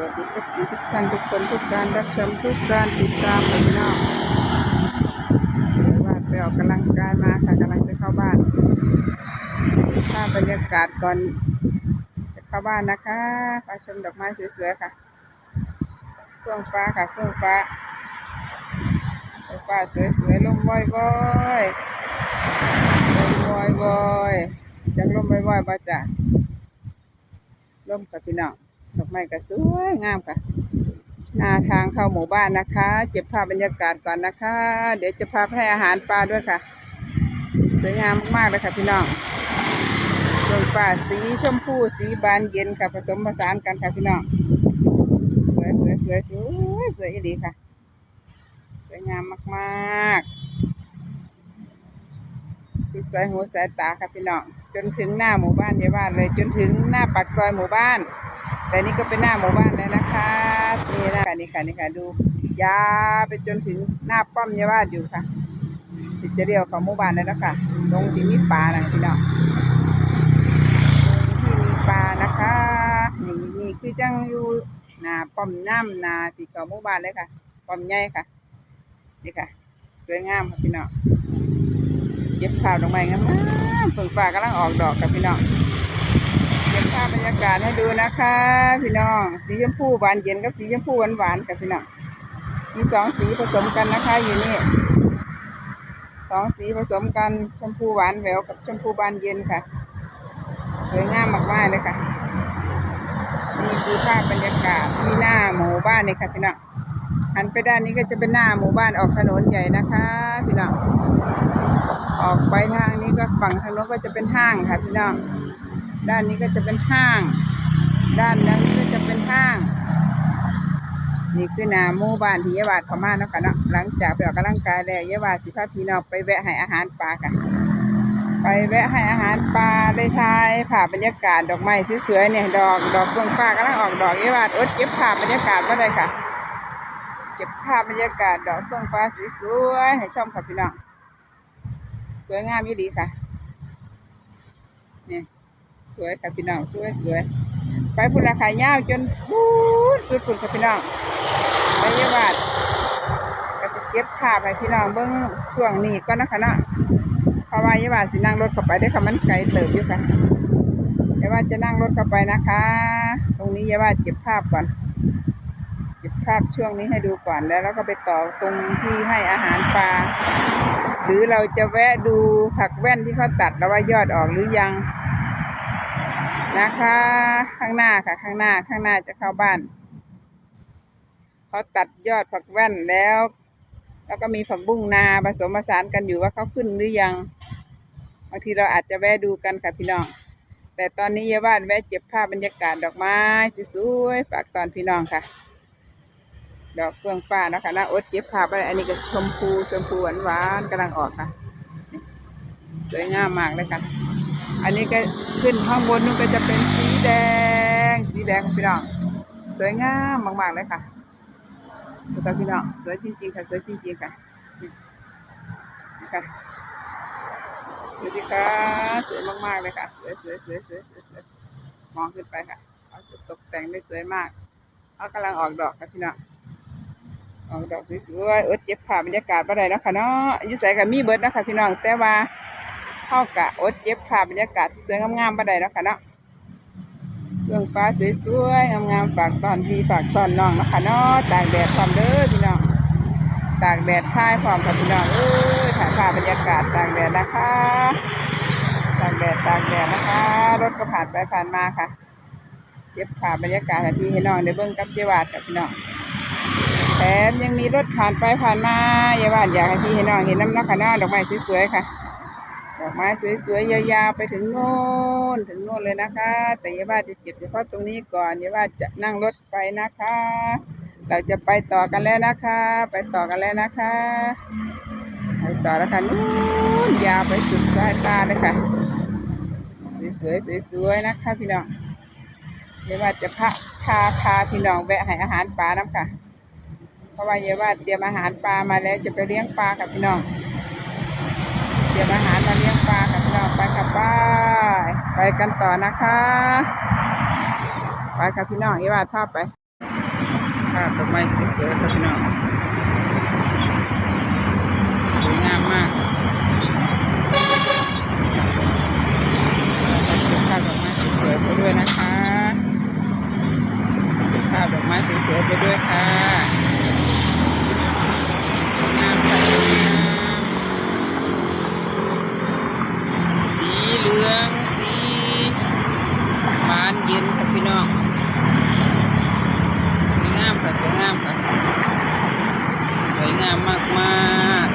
วัสดีเอฟซีทุกท่านทุกคนทุกการรับชมทุกการติดตามพี่น้องว่าไปออกกำลังกายมาค่ะกำลังจะเข้าบ้านภาพบรรยากาศก่อนจะเข้าบ้านนะคะไปชมดอกไม้สวยๆค่ะเฟื่องฟ้าค่ะเฟื่องฟ้าเฟื่องฟ้าสวยๆลมว่อยๆลมว่อยๆจังลมว่อยๆบ่จ้ะร่มกับพี่น้อง ดอกไม้ก็สวยงามค่ะ หน้าทางเข้าหมู่บ้านนะคะ เก็บภาพบรรยากาศก่อนนะคะ เดี๋ยวจะพาไปให้อาหารปลาด้วยค่ะ สวยงามมากๆเลยค่ะพี่น้องดวงฟ้าสีชมพูสีบานเย็นค่ะ ผสมผสานกันค่ะพี่น้อง สวยสวยสวยสวยสวยอีดีค่ะ สวยงามมากๆ สุดสายหูสายตาค่ะพี่น้อง จนถึงหน้าหมู่บ้านยายบ้านเลย จนถึงหน้าปากซอยหมู่บ้าน แต่นี่ก็เป็นหน้าหมู่บ้านแล้วนะคะนี่นะนี่ค่ะนี่ค่ะดูยาไปจนถึงหน้าป้อมยาบ้านอยู่ค่ะติดจะเรียวของหมู่บ้านแล้วนะคะตรงที่มีปลานะพี่น้องตรงที่มีปลานะคะนี่นี่คือจังอยู่หน้าป้อมน้ำนาที่ของหมู่บ้านเลยค่ะป้อมใหญ่ค่ะนี่ค่ะสวยงามค่ะพี่น้องเก็บข่าวดอกไม้งามๆฝนฟ้ากำลังออกดอกค่ะพี่น้องเก็บ ภาพบรรยากาศให้ดูนะคะ พี่น้อง สีชมพูหวานเย็นกับสีชมพูหวานหวานๆค่ะพี่น้อง มีสองสีผสมกันนะคะ อยู่นี่สองสีผสมกันชมพูหวานแหววกับชมพูบานเย็นค่ะ สวยงามมากๆเลยค่ะ นี่คือภาพบรรยากาศที่หน้าหมู่บ้านนี่ค่ะพี่น้องหันไปด้านนี้ก็จะเป็นหน้าหมู่บ้านออกถนนใหญ่นะคะพี่น้อง ออกไปทางนี้ก็ฝั่งทางโน้นก็จะเป็นห้างค่ะพี่น้อง ด้านนี้ก็จะเป็นห้าง ด้านนั้นก็จะเป็นห้าง นี่คือนาหมู่บ้านที่ยาบาดเขามาเนาะค่ะเนาะหลังจากไปออกกำลังกายแล้วยาบาดสิพาพี่น้องไปแวะให้อาหารปลาค่ะไปแวะให้อาหารปลาได้ทายผ่าบรรยากาศดอกไม้สวยๆเนี่ยดอกดอกเฟื่องฟ้ากำลังออกดอกยาบาดอดเก็บภาพบรรยากาศมาได้ค่ะ เก็บภาพบรรยากาศดอกเฟื่องฟ้าสวยๆให้ชมค่ะพี่น้องสวยงามยี่ดีค่ะ เนี่ย สวยค่ะพี่น้องสวยสวยไปพุ่นราคายาวจนพูดสุดพุ่นค่ะพี่น้องไปเยาวาดก็สิเก็บภาพให้พี่น้องเบิ้องช่วงนี้ก็นะคะเนาะเพราะว่าเยาวาดสินั่งรถเข้าไปได้ค่ะมันไกลเติบอยู่ค่ะเยาวาดจะนั่งรถเข้าไปนะคะ ตรงนี้เยาวาดเก็บภาพก่อนเก็บภาพช่วงนี้ให้ดูก่อนแล้วเราก็ไปต่อตรงที่ให้อาหารปลาหรือเราจะแวะดูผักแว่นที่เขาตัดแล้วว่ายอดออกหรือยัง นะคะ ข้างหน้าค่ะ ข้างหน้าข้างหน้าจะเข้าบ้านเขาตัดยอดผักแว่นแล้ว แล้วก็มีผักบุ้งนาผสมผสานกันอยู่ว่าเขาขึ้นหรือยังบางทีเราอาจจะแวะดูกันค่ะพี่น้อง แต่ตอนนี้ยายบ้านแวะเก็บภาพบรรยากาศดอกไม้สวยๆฝากตอนพี่น้องค่ะ ดอกเฟื่องฟ้านะคะนะอดเก็บภาพไว้อันนี้ก็ชมพูชมพูหวานๆกำลังออกค่ะ สวยงามมากเลยค่ะ อันนี้ก็ขึ้นข้างบนนู้นก็จะเป็นสีแดง สีแดงพี่น้อง สวยงามมากๆเลยค่ะดูค่ะพี่น้อง สวยจริงๆค่ะ สวยจริงๆค่ะนี่ค่ะดูสิค่ะสวยมากๆเลยค่ะ สวยสวยสวยสวยสวยสวยมองขึ้นไปค่ะเขาจะตกแต่งได้สวยมากเขากำลังออกดอกค่ะพี่น้องออกดอกสวยๆเอดเจ็บภาบรรยากาศบ่ได้นะค่ะเนาะอยู่ใส่กับมีเบิร์ดนะคะพี่น้องแต่ว่า เข้ากะอดเย็บภาพบรรยากาศสวยๆงามๆบ่ได้เนาะค่ะเนาะเรื่องฟ้าสวยๆ งามๆ ฝากตอนพี่ฝากตอนน้องนะคะเนาะตากแดดพร้อมเด้อพี่น้อง ตากแดดท้ายพร้อมค่ะพี่น้องเอ้ยถ่ายภาพบรรยากาศตากแดดนะคะ ตากแดดตากแดดนะคะ รถก็ผ่านไปผ่านมาค่ะ เย็บภาพบรรยากาศให้พี่ให้น้องได้เบิ่งกับเจาวาดค่ะพี่น้อง แถมยังมีรถผ่านไปผ่านมาเยาวาดอยากให้พี่ให้น้องเห็นน้ำนาะค่ะเนาะดอกไม้สวยๆค่ะ ดอกไม้สวยๆยาวๆไปถึงโน่นถึงโน่นเลยนะคะ แต่ยาว่าจะเก็บเฉพาะตรงนี้ก่อนยาว่าจะนั่งรถไปนะคะ เราจะไปต่อกันแล้วนะคะ ไปต่อกันแล้วนะคะไปต่อแล้วค่ะนู่นยาวไปสุดสายตาเลยค่ะสวยๆสวยๆนะคะพี่น้องยาว่าจะพาพาพาพี่น้องแวะให้อาหารปลาน้ำค่ะ เพราะว่ายาว่าเตรียมอาหารปลามาแล้วจะไปเลี้ยงปลากับพี่น้อง เตรียมอาหารมาเลี้ยงปลาค่ะพี่น้องไปกับป้ายไปกันต่อนะคะ ไปค่ะพี่น้องอีวาดภาพไปภาพดอกไม้สวยๆครับพี่น้องสวยงามมากเราจะเก็บภาพดอกไม้สวยๆไปด้วยนะคะภาพดอกไม้สวยๆไปด้วยค่ะสวยงามค่ะ สวยงามสีเหลืองสีบานเย็นค่ะพี่น้อง สวยงามค่ะสวยงามค่ะสวยงามมากมากๆ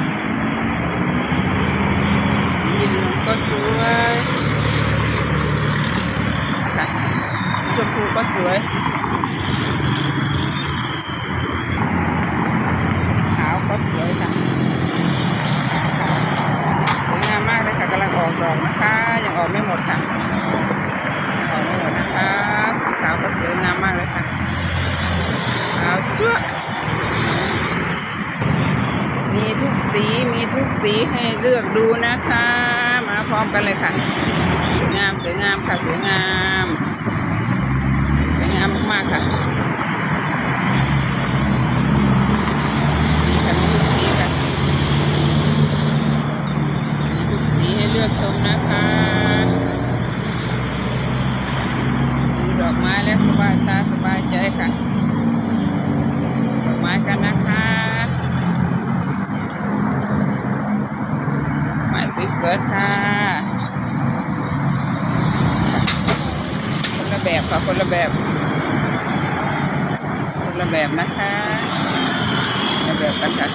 สีเหลืองก็สวยค่ะชมพูก็สวย ขาวก็สวยค่ะสวยงามมากเลยค่ะกำลังออกดอกนะคะ ยังออกไม่หมดค่ะออกไม่หมดนะคะสีขาวก็สวยงามมากเลยค่ะ ขาวจั๊วะมีทุกสี มีทุก สีให้เลือกดูนะคะ มาพร้อมกันเลยค่ะ สวยงามสวยงามค่ะสวยงาม สวยงามมากๆค่ะสีค่ะมีทุกสีค่ะมีทุกสีให้เลือกชมนะคะดูดอกไม้แล้วสบายตาสบายใจค่ะ ดอกไม้กันนะคะไม้ สวยๆค่ะคนละแบบค่ะคนละแบบคนละแบบนะคะคนละแบบกันค่ะ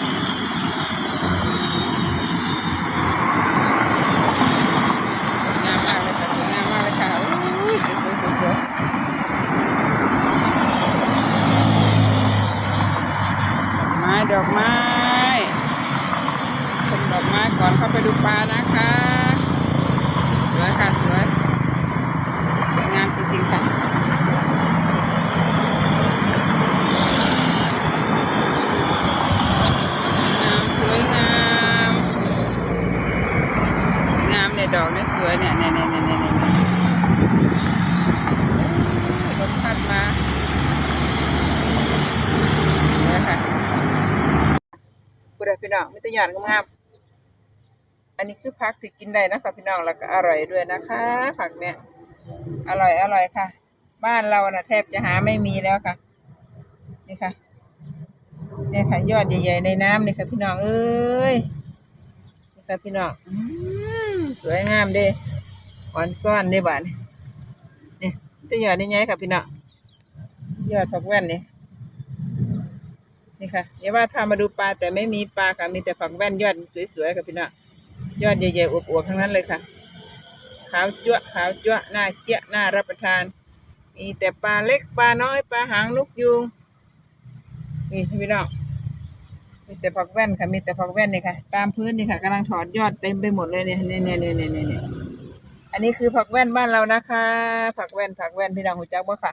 สวยงามมากเลยค่ะสวยงามมากเลยค่ะอู้ยสวยๆสวยๆดอกไม้ดอกไม้ ก่อนเข้าไปดูปลานะคะ สวยค่ะ สวย สวยงามจริงๆค่ะสวยงามสวยงามสวยงามเนี่ยดอกเนี่ยสวยเนี่ยเนี่ยเนี่ยเนี่ยเนี่ยเนี่ยลมพัดมาสวยค่ะพูดเลยพี่น้องไม่ต้องหยาดงาม อันนี้คือผักที่กินได้นะคะพี่น้องแล้วก็อร่อยด้วยนะคะ ผักเนี่ยอร่อยอร่อยค่ะ บ้านเราน่ะแทบจะหาไม่มีแล้วค่ะ นี่ค่ะเนี่ยค่ะยอดใหญ่ๆในน้ำนี่ค่ะพี่น้องเอ้ยนี่ค่ะพี่น้องอืมสวยงามเด้หวานซ่อนเด้บ้านนี่จะยอดนี่ไงค่ะพี่น้องยอดผักแว่นนี่นี่ค่ะอย่าว่าพามาดูปลาแต่ไม่มีปลาค่ะมีแต่ผักแว่นยอดสวยๆค่ะพี่น้อง ยอดใหญ่ๆอวบๆทั้งนั้นเลยค่ะ ขาวจั่วขาวจั่วะน่าเจี๊ยะน่ารับประทาน มีแต่ปลาเล็กปลาน้อยปลาหางนกยูงนี่พี่น้องมีแต่ผักแว่นค่ะมีแต่ผักแว่นนี่ค่ะ ตามพื้นนี่ค่ะกำลังถอดยอดเต็มไปหมดเลยเนี่ยเนี่ยเนี่ยเนี่ยเนี่ยเนี่ยอันนี้คือผักแว่นบ้านเรานะคะ ผักแว่นผักแว่นพี่น้องหูจักบ่ค่ะ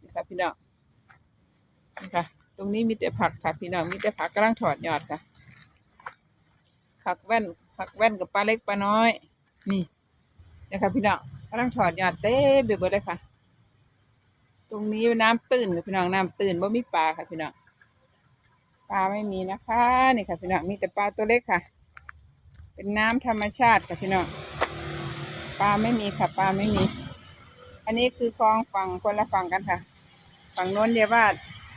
นี่ค่ะพี่น้องนี่ค่ะ ตรงนี้มีแต่ผักค่ะพี่น้องมีแต่ผักกำลังถอดยอดค่ะ ผักแว่น ผักแว่นกับปลาเล็กปลาน้อย นี่นะคะพี่น้องกำลังถอดยอดเต้ไปหมดเลยค่ะ ตรงนี้น้ำตื้นค่ะพี่น้องน้ำตื้นว่ามีปลาค่ะพี่น้องปลาไม่มีนะคะนี่ค่ะพี่น้องมีแต่ปลาตัวเล็กค่ะ เป็นน้ำธรรมชาติค่ะพี่น้องปลาไม่มีค่ะปลาไม่มี อันนี้คือคลองฝั่งคนละฝั่งกันค่ะ ฝั่งโน้นเดียวว่า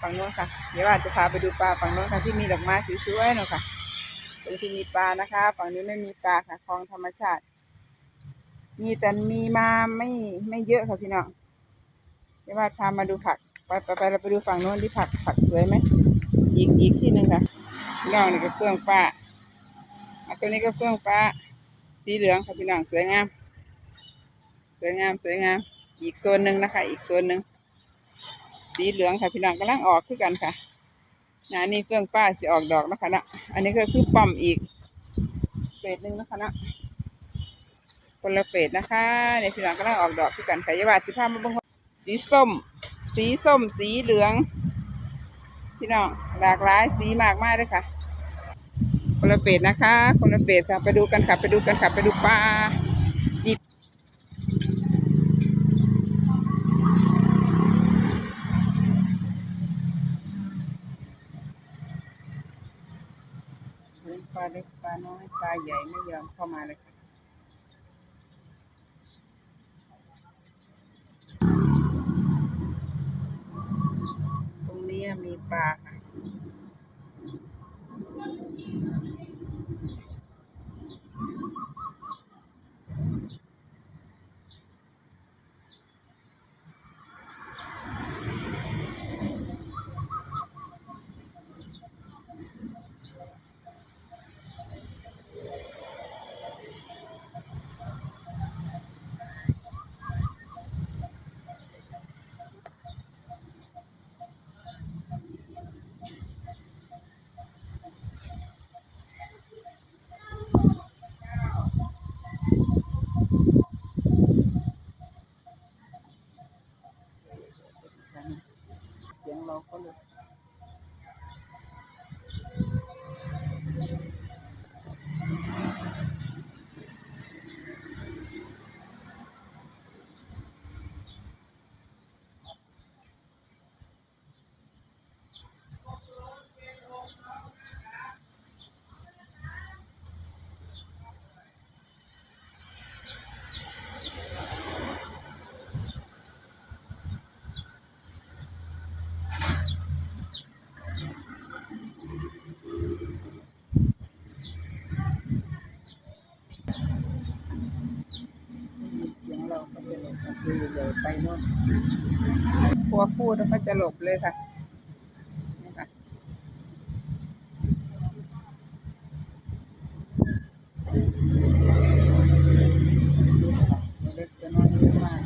ฝั่งโน้นค่ะ เดี๋ยวว่าจะพาไปดูปลาฝั่งโน้นค่ะที่มีดอกไม้สวยๆหน่อยค่ะ ตรงที่มีปลานะคะ ฝั่งนี้ไม่มีปลาค่ะคลองธรรมชาติ มีแต่มีมาไม่ไม่เยอะค่ะพี่น้องเดี๋ยวว่าพามาดูผักไปไปไปเราไปดูฝั่งโน้นที่ผักผักสวยไหมอีกอีกที่หนึ่งค่ะพี่น้องนี่ก็เฟื่องฟ้าอะตัวนี้ก็เฟื่องฟ้า สีเหลืองค่ะพี่น้องสวยงาม สวยงามสวยงาม อีกโซนหนึ่งนะคะ อีกโซนหนึ่งสีเหลืองค่ะพี่น้องกำลังออกคือกันค่ะ นะนี่เฟื่องฟ้าสิออกดอกนะคะนะอันนี้ก็คือป้อมอีกเฟสหนึ่งนะคะนะคนละเฟสนะคะในพี่น้องกำลังออกดอกคือกันค่ะอยาวาสิภาพมาบิ่งว่าสีส้ม สีส้ม สีเหลือง พี่น้องหลากหลายสีมากมากเลยค่ะคนละเฟสนะคะคนละเฟสค่ะไปดูกันค่ะไปดูกันค่ะไปดูปลานี่ เล็กปลา อยปลาใหญ่ไม่ยอมเข้ามาเลยค่ะตรงนี้มีปลาค่ะ เสียงเราก็เลยเสียงเราก็จะหลบคือใหญ่ไปโน่นพอพูดแล้วก็จะหลบเลยค่ะนี่ค่ะตัวเล็กตัวน้อยเยอะมาก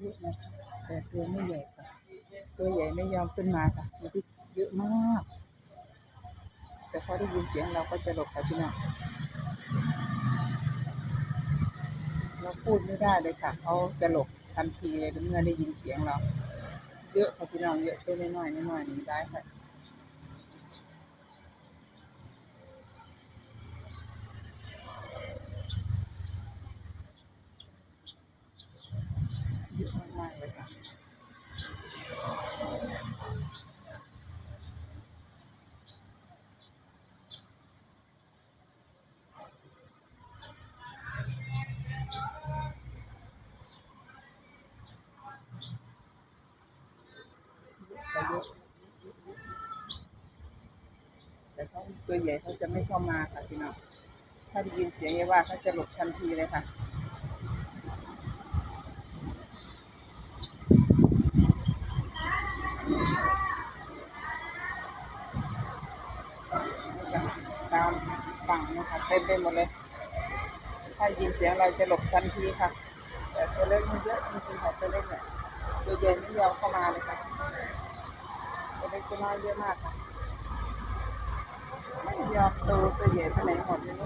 เยอะนะคะแต่ตัวไม่ใหญ่ค่ะตัวใหญ่ไม่ยอมขึ้นมาค่ะมันที่เยอะมาก แต่พอได้ยินเสียงเราก็จะหลบค่ะพี่น้องเราพูดไม่ได้เลยค่ะเขาจะหลบทันทีเลยเมื่อได้ยินเสียงเรา เยอะค่ะพี่น้องเยอะตัวน้อยๆน้อยๆนีได้ค่ะเยอะมากๆเลยค่ะ จะเยอะแต่เขาตัวให ญ่เขาจะไม่เข้ามาค่ะพี่น้องถ้าได้ยินเสียงยายว่าเขาจะหลบทันทีเลยค่ะตามฝั่งนะคะเต็มไปหมดเลย ถ้ายินเสียงเราจะหลบทันทีค่ะ แต่ตัวเล็กมันเยอะจริงๆค่ะตัวเล็กเนี่ยตัวใหญ่ไม่ยอมเข้ามาเลยค่ะตัวเล็กตัวน้อยเยอะมากค่ะ ยอมตัวตัวใหญ่ไปไหนหมดเลย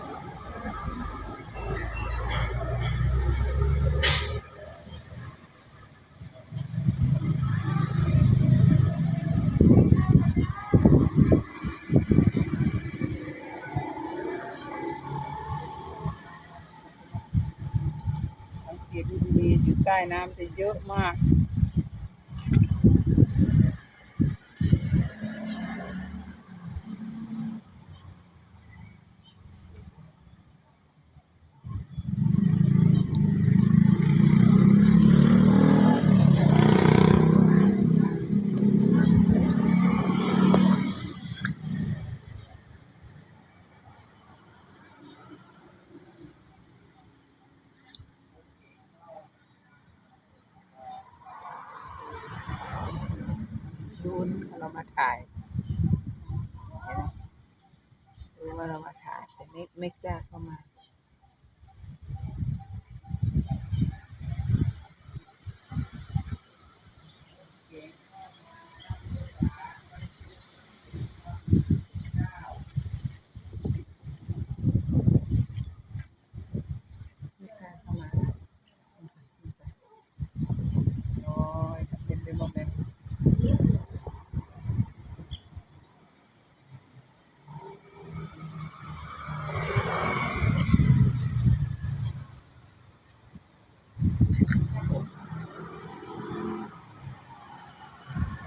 สังเกตดูดีๆอยู่ใต้น้ำจะเยอะมาก ดูนเรามาถ่ายเห็นไหมรู้ว่าเรามาถ่ายแต่ไม่ไม่กล้าเข้ามาไม่กล้าเข้ามาโอ้ยเต็มไปหมดเลย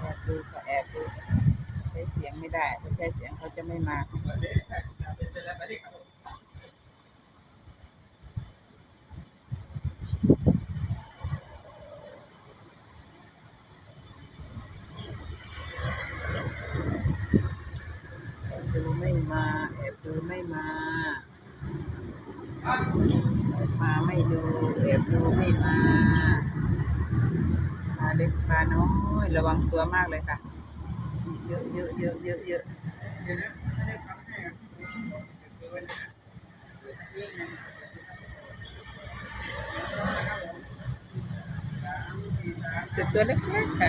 แอบดูค่ะแอบดูใช้เสียง ไม่ได้ถ้าใช้เสียงเขาจะไม่มา แอบดูไม่มาแอบดูไม่มาแอบมาไม่ดูแอบดูไม่มาปลาเล็กปลาน้อยระวังตัวมากเลยค่ะ เยอะเยอะเยอะเยอะเยอะแต่ตัวเล็กๆค่ะ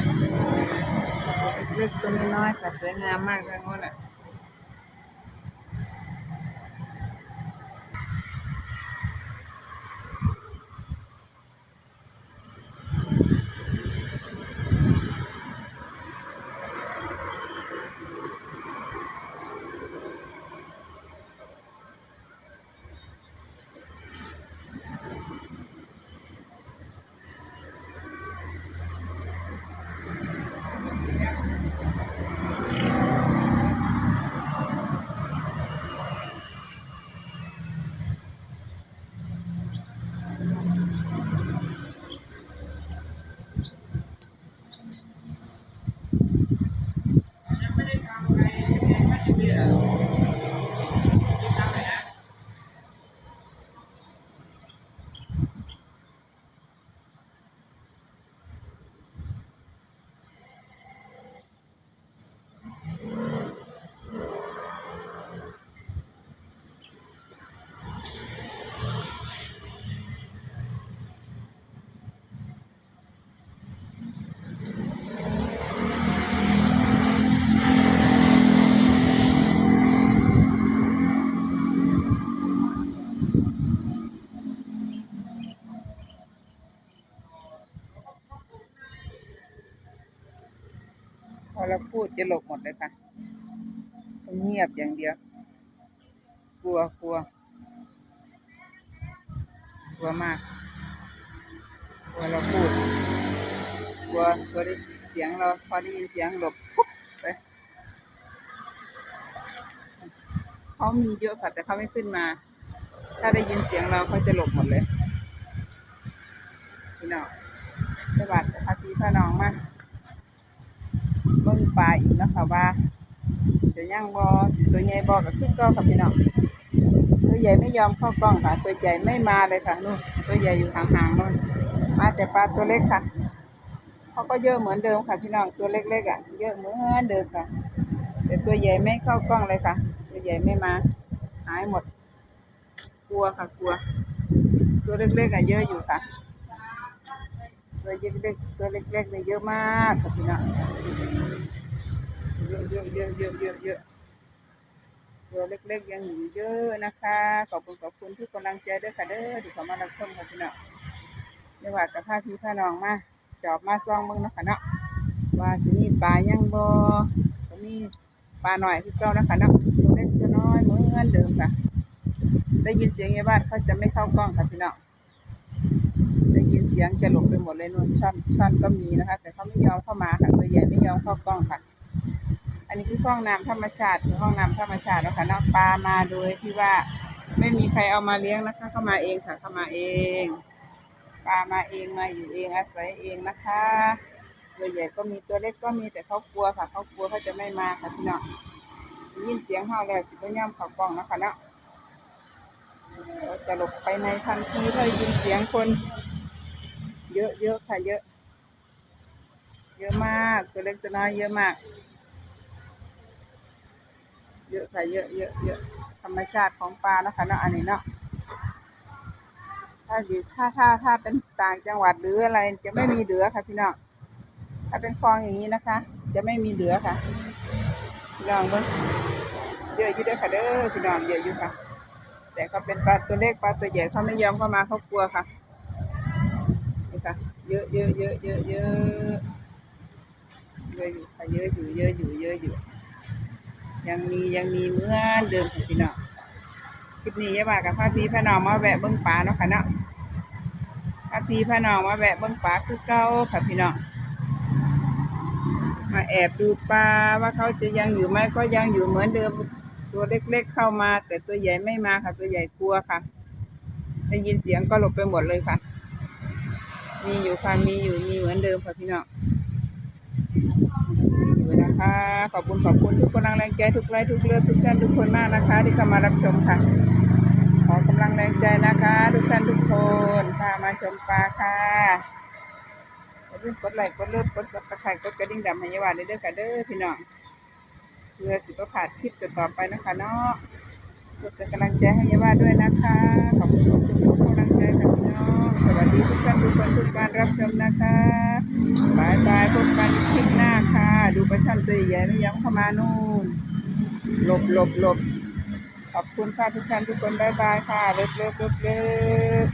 เล็กตัวน้อยๆค่ะสวยงามมากเลยงนอะ พอ เราพูดจะหลบหมดเลยค่ะต้องเงียบอย่างเดียว กลัวกลัว กลัวมาก กลัวเราพูด กลัวกลัวได้เสียงเราพอได้ยินเสียงหลบปุ๊บไปเขามีเยอะค่ะแต่เขาไม่ขึ้นมา ถ้าได้ยินเสียงเราเขาจะหลบหมดเลยพี่น้องสวัสดีค่ะพี่พ่น้องมาเบิ่งปลาอีกแล้วค่ะว่าจะย่างบอตัวใหญ่บอกับขึ้นก็ค่ะพี่น้องตัวใหญ่ไม่ยอมเข้ากล้องค่ะ ตัวใหญ่ไม่มาเลยค่ะนู่นตัวใหญ่อยู่ห่างๆนู่นมาแต่ปลาตัวเล็กค่ะเขาก็เยอะเหมือนเดิมค่ะพี่น้องตัวเล็กๆอะเยอะเหมือนเดิมค่ะ แต่ตัวใหญ่ไม่เข้ากล้องเลยค่ะ ตัวใหญ่ไม่มาหายหมด กลัวค่ะกลัว ตัวเล็กๆอะเยอะอยู่ค่ะ ตัวเล็กๆตัวเล็กๆเนี่ยเยอะมากค่ะพี่น้องเยอะเยอะเยอะเยอะเยอะเยอะตัวเล็กๆยังอยู่เยอะนะคะ ขอบคุณขอบคุณที่กำลังใจด้วยค่ะเด้อที่เขามารับชมค่ะพี่น้องเดี๋ยวว่ากับพาพี่พาน้องมาจอบมาซ่องมึงเนาะคะเนาะว่าสิมีปลายังบ่ก็มีปลาหน่อยคือเก่านะคะเนาะตัวเล็กตัวน้อยเหมือนเดิมค่ะ ได้ยินเสียงในบ้านเขาจะไม่เข้ากล้องค่ะพี่น้อง สียงจะหลบไปหมดเลยนู่นช่อนช่อนก็มีนะคะ แต่เขาไม่ยอมเข้ามาค่ะตัวใหญ่ไม่ยอมเข้ากล้องค่ะ อันนี้คือห้องน้ำธรรมชาติคือห้องน้ำธรรมชาติแล้วค่ะเนาะปลามาโดยที่ว่าไม่มีใครเอามาเลี้ยงนะคะเข้ามาเองค่ะเข้ามาเองปลามาเองมาอยู่เองอาศัยเองนะคะตัวใหญ่ก็มีตัวเล็กก็มีแต่เขากลัวค่ะเขากลัวเขาจะไม่มาค่ะพี่น้องยินเสียงเห่าแล้วสิบ่ย่อมเข้ากล้องนะคะเนาะจะหลบไปในทันทีถ้ายินเสียงคน เยอะเยอะค่ะเยอะ เยอะมากตัวเล็กตัวน้อยเยอะมาก เยอะค่ะเยอะเยอะเยอะธรรมชาติของปลานะคะเนาะอันนี้เนาะถ้าอยู่ถ้าถ้าถ้าเป็นต่างจังหวัดหรืออะไรจะไม่มีเหลือค่ะพี่น้องถ้าเป็นคลองอย่างนี้นะคะ จะไม่มีเหลือค่ะพี่น้องเบิ่งเยอะอยู่เด้วยค่ะเด้อพี่น้องเยอะอยู่ค่ะ แต่เขาเป็นปลาตัวเล็กปลาตัวใหญ่เขาไม่ยอมเข้ามาเขากลัวค่ะ ค่ะ เยอะเยอะเยอะเยอะเยอะเยอะอยู่ค่ะเยอะอยู่เยอะอยู่เยอะอยู่ ยังมียังมีเหมือนเดิมค่ะพี่น้องคลิปนี้ยาว่ากับพาพี่พน้องมาแวะเบิ้งปลาเนาะค่ะเนาะพาพี่พน้องมาแวะเบิ้งปลาคือเก่าค่ะพี่น้องมาแอบดูปลาว่าเขาจะยังอยู่ไหมก็ยังอยู่เหมือนเดิมตัวเล็กๆเข้ามา แต่ตัวใหญ่ไม่มาค่ะ ตัวใหญ่กลัวค่ะได้ยินเสียงก็หลบไปหมดเลยค่ะ มีอยู่ค่ะมีอยู่มีเหมือนเดิมค่ะพี่น้องอยู่นะคะ ขอบคุณขอบคุณทุกกำลังแรงใจทุกไลค์ทุกเลือดทุกท่านทุกคนมากนะคะ ที่เข้ามารับชมค่ะ ขอกำลังแรงใจนะคะ ทุกท่านทุกคนพามาชมปลาค่ะอย่าลืมกดไลค์กดเลิฟกดซับสไครต์กดกระดิ่งดำให้ยายหวาเด้อค่ะเด้อพี่น้องเพื่อสิบผ่านคลิปต่อไปนะคะเนาะกดกำลังใจให้ยาวาด้วยนะคะ ขอบคุณขอบคุณ สวัสดีทุกท่านทุกคนทุกการรับชมนะคะบายบายพบกันคลิปหน้าค่ะ ดูประชันตัวใหญ่ไม่ย้ำเข้ามานู่นหลบหลบหลบขอบคุณค่ะทุกท่านทุกคนบายบายค่ะเลิฟเลิฟเลิฟเลิฟ